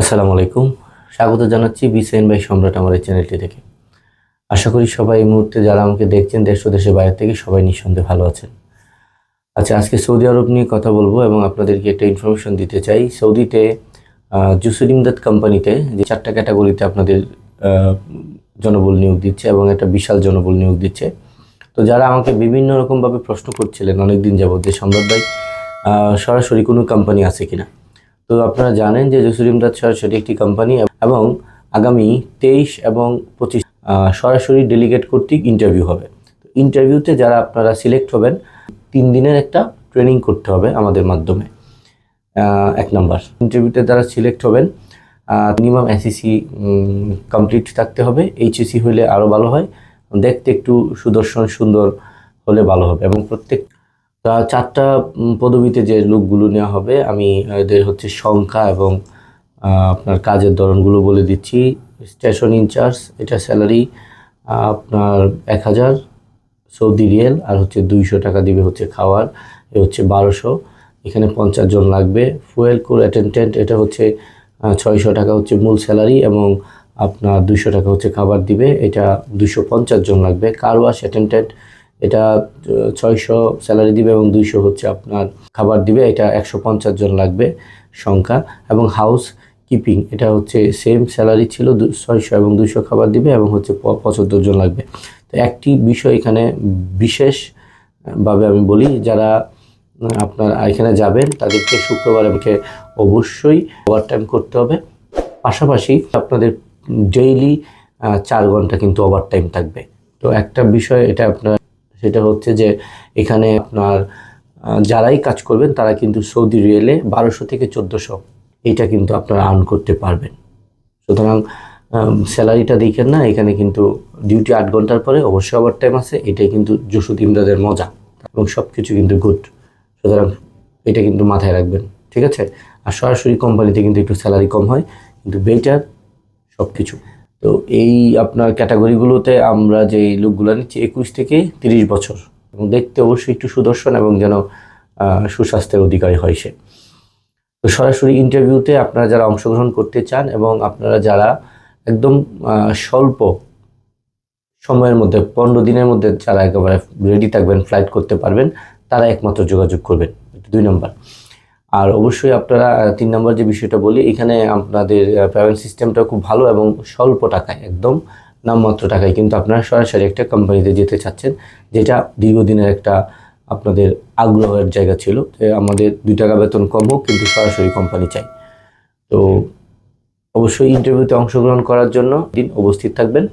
আসসালামু আলাইকুম। স্বাগত জানাচ্ছি বিসেন ভাই সম্রাট আমার এই চ্যানেলটি থেকে। আশা করি সবাই এই মুহূর্তে যারা আমাকে দেখছেন দেশ দেশের বাইরে থেকে সবাই নিঃসন্দেহে ভালো আছেন। আচ্ছা আজকে সৌদি আরব নিয়ে কথা বলব এবং আপনাদেরকে একটা ইনফরমেশন দিতে চাই। সৌদিতে জুসুর ইমদাদ কোম্পানিতে যে চারটা ক্যাটাগরিতে আপনাদের জনবল নিয়োগ দিচ্ছে এবং একটা বিশাল জনবল নিয়োগ দিচ্ছে। তো যারা আমাকে বিভিন্ন রকমভাবে প্রশ্ন করছিলেন অনেকদিন যাবত যে সম্রাট ভাই সরাসরি কোনো কোম্পানি আছে কিনা তো আপনারা জানেন যে জসুর ইমদাদ সরাসরি একটি কোম্পানি এবং আগামী তেইশ এবং পঁচিশ সরাসরি ডেলিগেট কর্তৃক ইন্টারভিউ হবে। ইন্টারভিউতে যারা আপনারা সিলেক্ট হবেন, তিন দিনের একটা ট্রেনিং করতে হবে আমাদের মাধ্যমে। এক নাম্বার ইন্টারভিউতে যারা সিলেক্ট হবেন মিনিমাম এসিসি কমপ্লিট থাকতে হবে। এইচএসি হলে আরও ভালো হয়। দেখতে একটু সুদর্শন সুন্দর হলে ভালো হবে এবং প্রত্যেক তা চারটা পদবিতে যে লোকগুলো নেওয়া হবে, আমি এদের হচ্ছে সংখ্যা এবং আপনার কাজের ধরনগুলো বলে দিচ্ছি। স্টেশন ইনচার্জ, এটা স্যালারি আপনার এক হাজার সৌদি রিয়েল, আর হচ্ছে দুইশো টাকা দিবে হচ্ছে খাওয়ার, এ হচ্ছে বারোশো। এখানে পঞ্চাশ জন লাগবে। ফুয়েল কোর অ্যাটেন্ডেন্ট, এটা হচ্ছে ছয়শো টাকা হচ্ছে মূল স্যালারি এবং আপনার দুশো টাকা হচ্ছে খাবার দিবে। এটা দুশো পঞ্চাশ জন লাগবে। কার ওয়াশ অ্যাটেন্ডেন্ট এটা ছয়শো স্যালারি দিবে এবং দুইশো হচ্ছে আপনার খাবার দিবে, এটা একশো পঞ্চাশ জন লাগবে সংখ্যা। এবং হাউস কিপিং এটা হচ্ছে সেম স্যালারি ছিল ছয়শো এবং দুইশো খাবার দিবে এবং হচ্ছে পঁচাত্তর জন লাগবে। তো একটি বিষয় এখানে বিশেষভাবে আমি বলি, যারা আপনার এখানে যাবেন, তাদেরকে শুক্রবার আমাকে অবশ্যই ওভারটাইম করতে হবে। পাশাপাশি আপনাদের ডেইলি চার ঘণ্টা কিন্তু ওভারটাইম থাকবে। তো একটা বিষয়, এটা আপনার সেটা হচ্ছে যে এখানে আপনার যারাই কাজ করবেন তারা কিন্তু সৌদি রিয়েলে বারোশো থেকে চোদ্দোশো এটা কিন্তু আপনারা আর্ন করতে পারবেন। সুতরাং স্যালারিটা দেখেন না, এখানে কিন্তু ডিউটি আট ঘণ্টার পরে অবশ্যই ওভার টাইম আছে, এটাই কিন্তু জসুদ ইমদাদের মজা এবং সব কিছু কিন্তু গুড সুতরাং এটা কিন্তু মাথায় রাখবেন, ঠিক আছে? আর সরাসরি কোম্পানিতে কিন্তু একটু স্যালারি কম হয়, কিন্তু বেটার সব কিছু তো এই আপনার ক্যাটাগরিগুলোতে আমরা যে লোকগুলো নিচ্ছি, একুশ থেকে তিরিশ বছর। এবং দেখতে অবশ্যই একটু সুদর্শন এবং যেন সুস্বাস্থ্যের অধিকারী হয় সে। তো সরাসরি ইন্টারভিউতে আপনারা যারা অংশগ্রহণ করতে চান এবং আপনারা যারা একদম স্বল্প সময়ের মধ্যে, পনেরো দিনের মধ্যে যারা একেবারে রেডি থাকবেন ফ্লাইট করতে পারবেন, তারা একমাত্র যোগাযোগ করবেন। দুই নম্বর আর অবশ্যই আপনারা তিন নম্বর যে বিষয়টা বলি, এখানে আপনাদের পেমেন্ট সিস্টেমটা খুব ভালো এবং স্বল্প টাকায়, একদম নামমাত্র টাকায়। কিন্তু আপনারা সরাসরি একটা কোম্পানিতে যেতে চাচ্ছেন, যেটা দীর্ঘদিনের একটা আপনাদের আগ্রহের জায়গা ছিল, যে আমাদের দুই টাকা বেতন কম হোক, কিন্তু সরাসরি কোম্পানি চাই। তো অবশ্যই ইন্টারভিউতে অংশগ্রহণ করার জন্য দিন উপস্থিত থাকবেন।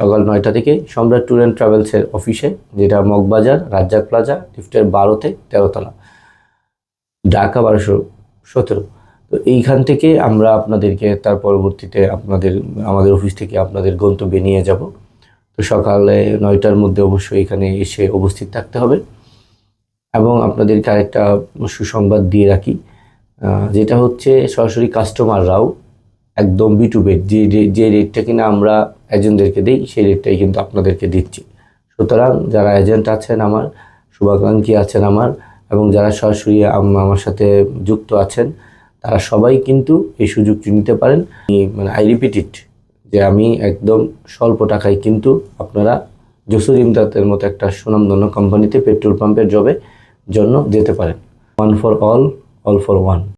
সকাল নয়টা থেকে সম্রাট ট্যুর অ্যান্ড ট্রাভেলসের অফিসে যেটা মগবাজার, রাজ্জাক প্লাজা, লিফটের বারোতে তেরোতলা। ঢাকা বারোশো সতেরো। তো এইখান থেকে আমরা আপনাদেরকে তার পরবর্তীতে আপনাদের, আমাদের অফিস থেকে আপনাদের গন্তব্যে নিয়ে যাব। তো সকালে নয়টার মধ্যে অবশ্যই এখানে এসে উপস্থিত থাকতে হবে। এবং আপনাদেরকে আরেকটা সুসংবাদ দিয়ে রাখি যেটা হচ্ছে সরাসরি কাস্টমাররাও একদম বি টু বেড যে, যে- রেটটা কিনা আমরা এজেন্টদেরকে দিই, সেই রেটটাই কিন্তু আপনাদেরকে দিচ্ছি। সুতরাং যারা এজেন্ট আছেন আমার, শুভাকাঙ্ক্ষী আছেন আমার এবং যারা সরাসরি আম- আমার সাথে যুক্ত আছেন, তারা সবাই কিন্তু এই সুযোগটি নিতে পারেন। মানে আই রিপিট ইট যে আমি একদম স্বল্প টাকায় কিন্তু আপনারা জসুর ইমদাদের মতো একটা সুনামধন্য কোম্পানিতে পেট্রোল পাম্পের জবে জন্য যেতে পারেন। One for all all for one